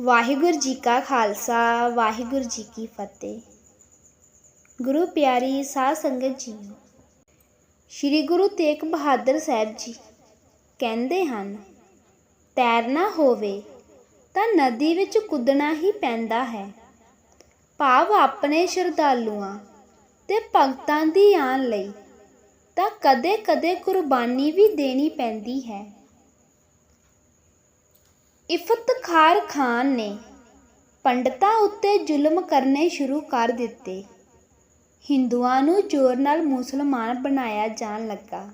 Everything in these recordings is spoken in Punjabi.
ਵਾਹਿਗੁਰੂ ਜੀ ਕਾ ਖਾਲਸਾ, ਵਾਹਿਗੁਰੂ ਜੀ ਕੀ ਫਤਿਹ। ਗੁਰੂ ਪਿਆਰੀ ਸਾਧ ਸੰਗਤ ਜੀ ਸ੍ਰੀ ਗੁਰੂ ਤੇਗ ਬਹਾਦਰ ਸਾਹਿਬ ਜੀ ਕਹਿੰਦੇ ਹਨ ਤੈਰਨਾ ਹੋਵੇ ਤਾਂ ਨਦੀ ਵਿੱਚ ਕੁੱਦਣਾ ਹੀ ਪੈਂਦਾ ਹੈ। ਭਾਵ ਆਪਣੇ ਸ਼ਰਧਾਲੂਆਂ ਤੇ ਭਗਤਾਂ ਦੀ ਆਣ ਲਈ ਤਾਂ ਕਦੇ-ਕਦੇ ਕੁਰਬਾਨੀ ਵੀ ਦੇਣੀ ਪੈਂਦੀ ਹੈ। ਇਫਤਖਾਰ ਖਾਨ ਨੇ ਪੰਡਤਾਂ ਉੱਤੇ ਜ਼ੁਲਮ ਕਰਨੇ ਸ਼ੁਰੂ ਕਰ ਦਿੱਤੇ। ਹਿੰਦੂਆਂ ਨੂੰ ਜ਼ੋਰ ਨਾਲ ਮੁਸਲਮਾਨ ਬਣਾਇਆ ਜਾਣ ਲੱਗਾ।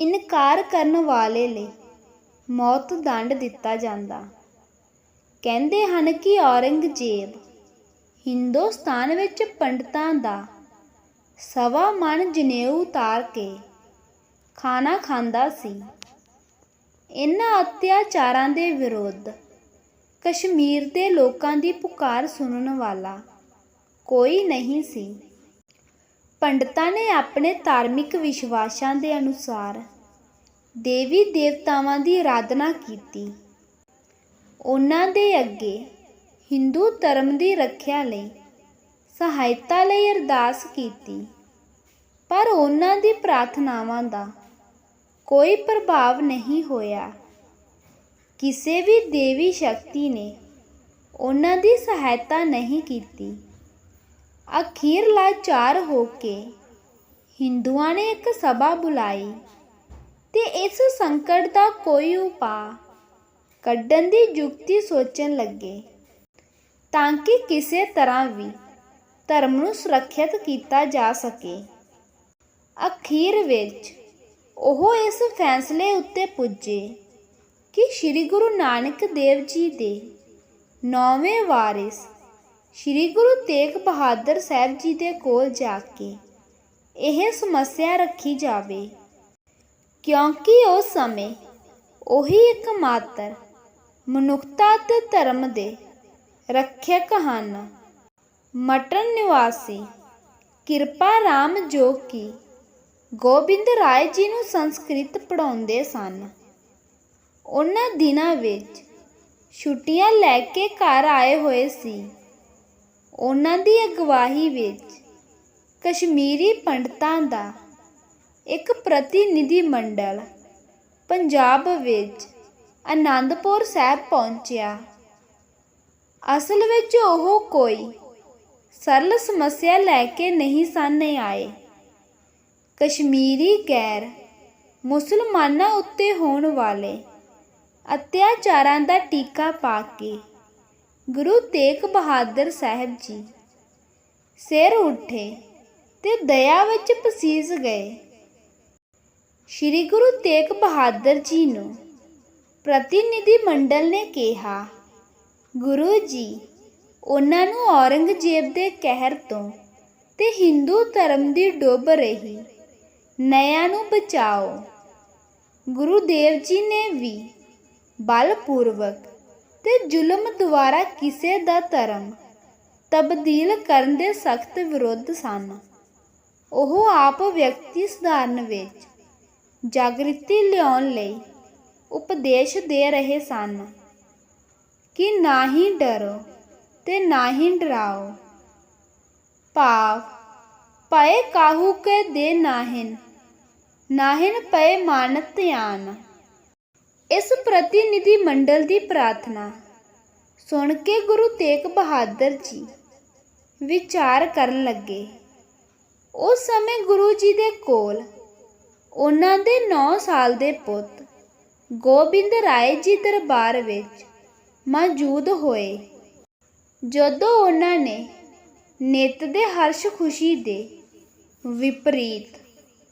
ਇਨਕਾਰ ਕਰਨ ਵਾਲੇ ਲਈ ਮੌਤ ਦੰਡ ਦਿੱਤਾ ਜਾਂਦਾ। ਕਹਿੰਦੇ ਹਨ ਕਿ ਔਰੰਗਜ਼ੇਬ ਹਿੰਦੁਸਤਾਨ ਵਿੱਚ ਪੰਡਤਾਂ ਦਾ ਸਵਾ ਮਨ ਜਨੇਊ ਉਤਾਰ ਕੇ ਖਾਣਾ ਖਾਂਦਾ ਸੀ। ਇਹਨਾਂ ਅਤਿਆਚਾਰਾਂ ਦੇ ਵਿਰੁੱਧ, ਕਸ਼ਮੀਰ ਦੇ ਲੋਕਾਂ ਦੀ ਪੁਕਾਰ ਸੁਣਨ ਵਾਲਾ ਕੋਈ ਨਹੀਂ ਸੀ। ਪੰਡਤਾਂ ਨੇ ਆਪਣੇ ਧਾਰਮਿਕ ਵਿਸ਼ਵਾਸਾਂ ਦੇ ਅਨੁਸਾਰ ਦੇਵੀ ਦੇਵਤਾਵਾਂ ਦੀ ਆਰਾਧਨਾ ਕੀਤੀ। ਉਹਨਾਂ ਦੇ ਅੱਗੇ ਹਿੰਦੂ ਧਰਮ ਦੀ ਰੱਖਿਆ ਲਈ ਸਹਾਇਤਾ ਲਈ ਅਰਦਾਸ ਕੀਤੀ। ਪਰ ਉਹਨਾਂ ਦੀ ਪ੍ਰਾਰਥਨਾਵਾਂ ਦਾ ਕੋਈ ਪ੍ਰਭਾਵ ਨਹੀਂ ਹੋਇਆ। ਕਿਸੇ ਵੀ ਦੇਵੀ ਸ਼ਕਤੀ ਨੇ ਉਹਨਾਂ ਦੀ ਸਹਾਇਤਾ ਨਹੀਂ ਕੀਤੀ। ਅਖੀਰ ਲਾਚਾਰ ਹੋ ਕੇ ਹਿੰਦੂਆਂ ਨੇ ਇੱਕ ਸਭਾ ਬੁਲਾਈ ਤੇ ਇਸ ਸੰਕਟ ਦਾ ਕੋਈ ਉਪਾਅ ਕੱਢਣ ਦੀ ਯੁਕਤੀ ਸੋਚਣ ਲੱਗੇ ਤਾਂ ਕਿ ਕਿਸੇ ਤਰ੍ਹਾਂ ਵੀ ਧਰਮ ਨੂੰ ਸੁਰੱਖਿਅਤ ਕੀਤਾ ਜਾ ਸਕੇ। ਅਖੀਰ ਵਿੱਚ ਉਹ ਇਸ ਫੈਸਲੇ ਉੱਤੇ ਪੁੱਜੇ ਕਿ ਸ੍ਰੀ ਗੁਰੂ ਨਾਨਕ ਦੇਵ ਜੀ ਦੇ ਨੌਵੇਂ ਵਾਰਿਸ ਸ੍ਰੀ ਗੁਰੂ ਤੇਗ ਬਹਾਦਰ ਸਾਹਿਬ ਜੀ ਦੇ ਕੋਲ ਜਾ ਕੇ ਇਹ ਸਮੱਸਿਆ ਰੱਖੀ ਜਾਵੇ, ਕਿਉਂਕਿ ਉਸ ਸਮੇਂ ਉਹੀ ਇੱਕ ਮਾਤਰ ਮਨੁੱਖਤਾ ਤੇ ਧਰਮ ਦੇ ਰੱਖਿਅਕ ਹਨ। ਮਟਨ ਨਿਵਾਸੀ ਕਿਰਪਾ ਰਾਮ ਜੋ ਕਿ ਗੋਬਿੰਦ ਰਾਏ ਜੀ ਨੂੰ ਸੰਸਕ੍ਰਿਤ ਪੜਾਉਂਦੇ ਸਨ। ਉਹਨਾਂ ਦਿਨਾਂ ਵਿੱਚ ਛੁੱਟੀਆਂ ਲੈ ਕੇ ਘਰ ਆਏ ਹੋਏ ਸੀ। ਉਹਨਾਂ ਦੀ ਅਗਵਾਈ ਵਿੱਚ ਕਸ਼ਮੀਰੀ ਪੰਡਤਾਂ ਦਾ ਇੱਕ ਪ੍ਰਤੀਨਿਧੀ ਮੰਡਲ ਪੰਜਾਬ ਵਿੱਚ ਆਨੰਦਪੁਰ ਸਾਹਿਬ ਪਹੁੰਚਿਆ। ਅਸਲ ਵਿੱਚ ਉਹ ਕੋਈ ਸਰਲ ਸਮੱਸਿਆ ਲੈ ਕੇ ਨਹੀਂ ਸਨ ਆਏ। ਕਸ਼ਮੀਰੀ ਗੈਰ ਮੁਸਲਮਾਨਾਂ ਉੱਤੇ ਹੋਣ ਵਾਲੇ ਅਤਿਆਚਾਰਾਂ ਦਾ ਟੀਕਾ ਪਾ ਕੇ ਗੁਰੂ ਤੇਗ ਬਹਾਦਰ ਸਾਹਿਬ ਜੀ ਸਿਰ ਉੱਠੇ ਤੇ ਦਇਆ ਵਿੱਚ ਪਸੀਸ ਗਏ। ਸ੍ਰੀ ਗੁਰੂ ਤੇਗ ਬਹਾਦਰ ਜੀ ਨੂੰ ਪ੍ਰਤੀਨਿਧੀ ਮੰਡਲ ਨੇ ਕਿਹਾ, ਗੁਰੂ ਜੀ, ਉਹਨਾਂ ਨੂੰ ਔਰੰਗਜ਼ੇਬ ਦੇ ਕਹਿਰ ਤੋਂ ਤੇ ਹਿੰਦੂ ਧਰਮ ਦੀ ਡੁੱਬ ਰਹੀ ਨਿਆਂ ਨੂੰ ਬਚਾਓ। ਗੁਰੂ ਦੇਵ ਜੀ ਨੇ ਵੀ ਬਲਪੂਰਵਕ ਤੇ ਜ਼ੁਲਮ ਦੁਆਰਾ ਕਿਸੇ ਦਾ ਧਰਮ ਤਬਦੀਲ ਕਰਨ ਦੇ ਸਖਤ ਵਿਰੋਧ ਸਨ। ਉਹ ਆਪ ਵਿਅਕਤੀ ਸੁਧਾਰਨ ਵਿੱਚ ਜਾਗ੍ਰਿਤੀ ਲਿਆਉਣ ਲਈ ਉਪਦੇਸ਼ ਦੇ ਰਹੇ ਸਨ ਕਿ ਨਾ ਹੀ ਡਰੋ ਤੇ ਨਾ ਹੀ ਡਰਾਓ। ਭਾਵ ਪਏ ਕਾਹੂ ਕੇ ਦੇ ਨਾਹਿਨ ਨਾਹਿਨ ਪਏ ਮਾਨਤ ਧਿਆਨ। ਇਸ ਪ੍ਰਤੀਨਿਧੀ ਮੰਡਲ ਦੀ ਪ੍ਰਾਰਥਨਾ। ਸੁਣ ਕੇ ਗੁਰੂ ਤੇਗ ਬਹਾਦਰ ਜੀ ਵਿਚਾਰ ਕਰਨ ਲੱਗੇ। ਉਸ ਸਮੇਂ ਗੁਰੂ ਜੀ ਦੇ ਕੋਲ, ਉਹਨਾਂ ਦੇ 9 ਸਾਲ ਦੇ ਪੁੱਤ ਗੋਬਿੰਦ ਰਾਏ ਜੀ ਦਰਬਾਰ ਵਿੱਚ ਮੌਜੂਦ ਹੋਏ। ਜਦੋਂ ਉਹਨਾਂ ਨੇ ਨਿਤ ਦੇ ਹਰਸ਼ ਖੁਸ਼ੀ ਦੇ ਵਿਪਰੀਤ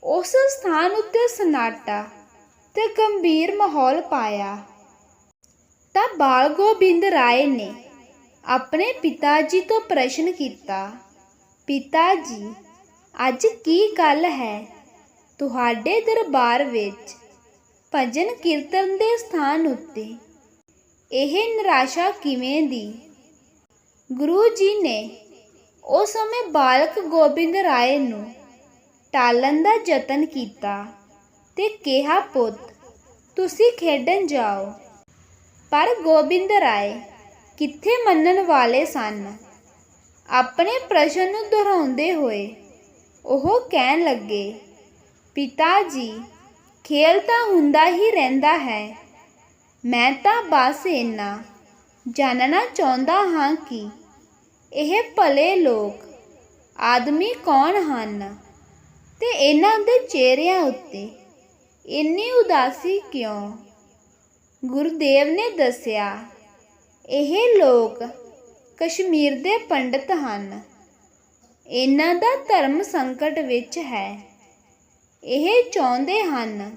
ਉਸ ਸਥਾਨ ਉੱਤੇ ਸਨਾਟਾ ਤੇ ਗੰਭੀਰ ਮਾਹੌਲ ਪਾਇਆ। ਤਾਂ ਬਾਲ ਗੋਬਿੰਦ ਰਾਏ ਨੇ ਆਪਣੇ ਪਿਤਾ ਜੀ ਤੋਂ ਪ੍ਰਸ਼ਨ ਕੀਤਾ, ਪਿਤਾ ਜੀ, ਅੱਜ ਕੀ ਗੱਲ ਹੈ? ਤੁਹਾਡੇ ਦਰਬਾਰ ਵਿੱਚ ਭਜਨ ਕੀਰਤਨ ਦੇ ਸਥਾਨ ਉੱਤੇ ਇਹ ਨਿਰਾਸ਼ਾ ਕਿਵੇਂ ਦੀ? ਗੁਰੂ ਜੀ ਨੇ ਉਸ ਸਮੇਂ ਬਾਲਕ ਗੋਬਿੰਦ ਰਾਏ ਨੂੰ ਟਾਲਣ ਦਾ ਯਤਨ ਕੀਤਾ ਤੇ ਕਿਹਾ, ਪੁੱਤ, ਤੁਸੀਂ ਖੇਡਣ ਜਾਓ। ਪਰ ਗੋਬਿੰਦ ਰਾਏ ਕਿੱਥੇ ਮੰਨਣ ਵਾਲੇ ਸਨ? ਆਪਣੇ ਪ੍ਰਸ਼ਨ ਨੂੰ ਦੁਹਰਾਉਂਦੇ ਹੋਏ ਉਹ ਕਹਿਣ ਲੱਗੇ, ਪਿਤਾ ਜੀ, ਖੇਲ ਤਾਂ ਹੁੰਦਾ ਹੀ ਰਹਿੰਦਾ ਹੈ। ਮੈਂ ਤਾਂ ਬਸ ਇੰਨਾ ਜਾਣਨਾ ਚਾਹੁੰਦਾ ਹਾਂ ਕਿ ਇਹ ਭਲੇ ਲੋਕ, ਆਦਮੀ ਕੌਣ ਹਨ? ਤੇ ਇਹਨਾਂ ਦੇ ਚਿਹਰਿਆਂ ਉੱਤੇ ਇੰਨੀ ਉਦਾਸੀ ਕਿਉਂ? ਗੁਰਦੇਵ ਨੇ ਦੱਸਿਆ, ਇਹ ਲੋਕ ਕਸ਼ਮੀਰ ਦੇ ਪੰਡਤ ਹਨ। ਇਹਨਾਂ ਦਾ ਧਰਮ ਸੰਕਟ ਵਿੱਚ ਹੈ। ਇਹ ਚਾਹੁੰਦੇ ਹਨ,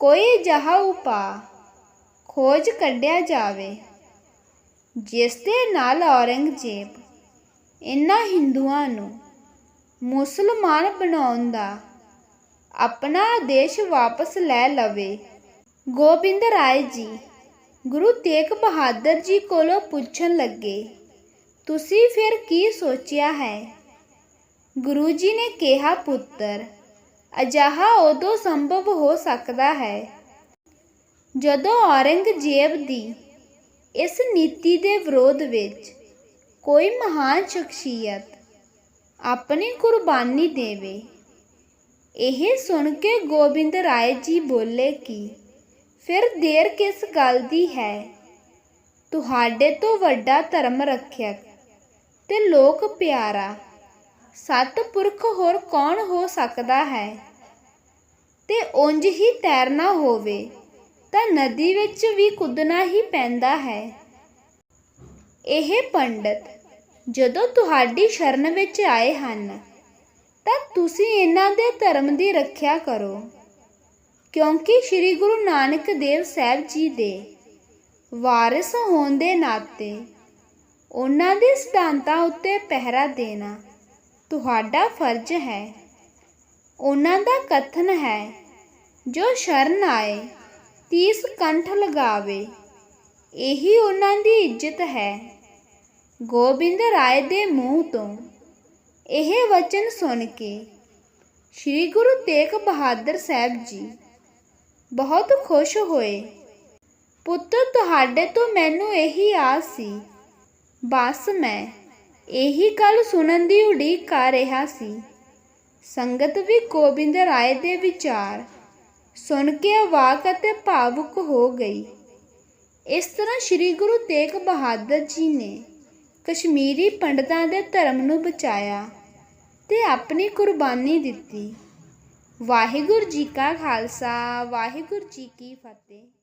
ਕੋਈ ਜਹਾ ਉਪਾਅ ਖੋਜ ਕੱਢਿਆ ਜਾਵੇ, ਜਿਸ ਦੇ ਨਾਲ ਔਰੰਗਜ਼ੇਬ ਇਹਨਾਂ ਹਿੰਦੂਆਂ ਨੂੰ ਮੁਸਲਮਾਨ ਬਣਾਉਣ ਦਾ ਆਪਣਾ ਆਦੇਸ਼ ਵਾਪਸ ਲੈ ਲਵੇ। ਗੋਬਿੰਦ ਰਾਏ ਜੀ, ਗੁਰੂ ਤੇਗ ਬਹਾਦਰ ਜੀ ਕੋਲੋਂ ਪੁੱਛਣ ਲੱਗੇ, ਤੁਸੀਂ ਫਿਰ ਕੀ ਸੋਚਿਆ ਹੈ? ਗੁਰੂ ਜੀ ਨੇ ਕਿਹਾ, ਪੁੱਤਰ, ਅਜਿਹਾ ਉਦੋਂ ਸੰਭਵ ਹੋ ਸਕਦਾ ਹੈ ਜਦੋਂ ਔਰੰਗਜ਼ੇਬ ਦੀ ਇਸ ਨੀਤੀ ਦੇ ਵਿਰੋਧ ਵਿੱਚ ਕੋਈ ਮਹਾਨ ਸ਼ਖਸੀਅਤ ਆਪਣੀ ਕੁਰਬਾਨੀ ਦੇਵੇ। ਇਹ ਸੁਣ ਕੇ ਗੋਬਿੰਦ ਰਾਏ ਜੀ ਬੋਲੇ ਕਿ ਫਿਰ ਦੇਰ ਕਿਸ ਗੱਲ ਦੀ ਹੈ? ਤੁਹਾਡੇ ਤੋਂ ਵੱਡਾ ਧਰਮ ਰੱਖਿਅਕ ਤੇ ਲੋਕ ਪਿਆਰਾ, ਸਤਪੁਰਖ ਹੋਰ ਕੌਣ ਹੋ ਸਕਦਾ ਹੈ? ਤੇ ਉਂਝ ਹੀ ਤੈਰਨਾ ਹੋਵੇ ਤਾਂ ਨਦੀ ਵਿੱਚ ਵੀ ਕੁੱਦਣਾ ਹੀ ਪੈਂਦਾ ਹੈ। ਇਹ ਪੰਡਤ ਜਦੋਂ ਤੁਹਾਡੀ ਸ਼ਰਨ ਵਿੱਚ ਆਏ ਹਨ, ਤਾਂ ਤੁਸੀਂ ਇਹਨਾਂ ਦੇ ਧਰਮ ਦੀ ਰੱਖਿਆ ਕਰੋ। ਕਿਉਂਕਿ ਸ੍ਰੀ ਗੁਰੂ ਨਾਨਕ ਦੇਵ ਸਾਹਿਬ ਜੀ ਦੇ ਵਾਰਿਸ ਹੋਣ ਦੇ ਨਾਤੇ ਉਹਨਾਂ ਦੇ ਸਿਧਾਂਤਾਂ ਉੱਤੇ ਪਹਿਰਾ ਦੇਣਾ ਤੁਹਾਡਾ ਫਰਜ਼ ਹੈ। ਉਹਨਾਂ ਦਾ ਕਥਨ ਹੈ, ਜੋ ਸ਼ਰਨ ਆਏ, ਤੀਸ ਕੰਠ ਲਗਾਵੇ, ਇਹੀ ਉਹਨਾਂ ਦੀ ਇੱਜ਼ਤ ਹੈ। ਗੋਬਿੰਦ ਰਾਏ ਦੇ ਮੂੰਹ ਤੋਂ ਇਹ ਵਚਨ ਸੁਣ ਕੇ ਸ੍ਰੀ ਗੁਰੂ ਤੇਗ ਬਹਾਦਰ ਸਾਹਿਬ ਜੀ ਬਹੁਤ ਖੁਸ਼ ਹੋਏ। ਪੁੱਤ, ਤੁਹਾਡੇ ਤੋਂ ਮੈਨੂੰ ਇਹੀ ਆਸ ਸੀ। ਬਸ ਮੈਂ ਇਹੀ ਗੱਲ ਸੁਣਨ ਦੀ ਉਡੀਕ ਕਰ ਰਿਹਾ ਸੀ। ਸੰਗਤ ਵੀ ਗੋਬਿੰਦ ਰਾਏ ਦੇ ਵਿਚਾਰ ਸੁਣ ਕੇ ਅਵਾਕ ਅਤੇ ਭਾਵੁਕ ਹੋ ਗਈ। ਇਸ ਤਰ੍ਹਾਂ ਸ੍ਰੀ ਗੁਰੂ ਤੇਗ ਬਹਾਦਰ ਜੀ ਨੇ ਕਸ਼ਮੀਰੀ ਪੰਡਤਾਂ ਦੇ ਧਰਮ ਨੂੰ ਬਚਾਇਆ ਤੇ ਆਪਣੀ ਕੁਰਬਾਨੀ ਦਿੱਤੀ। ਵਾਹਿਗੁਰੂ ਜੀ ਕਾ ਖਾਲਸਾ, ਵਾਹਿਗੁਰੂ ਜੀ ਕੀ ਫਤਿਹ।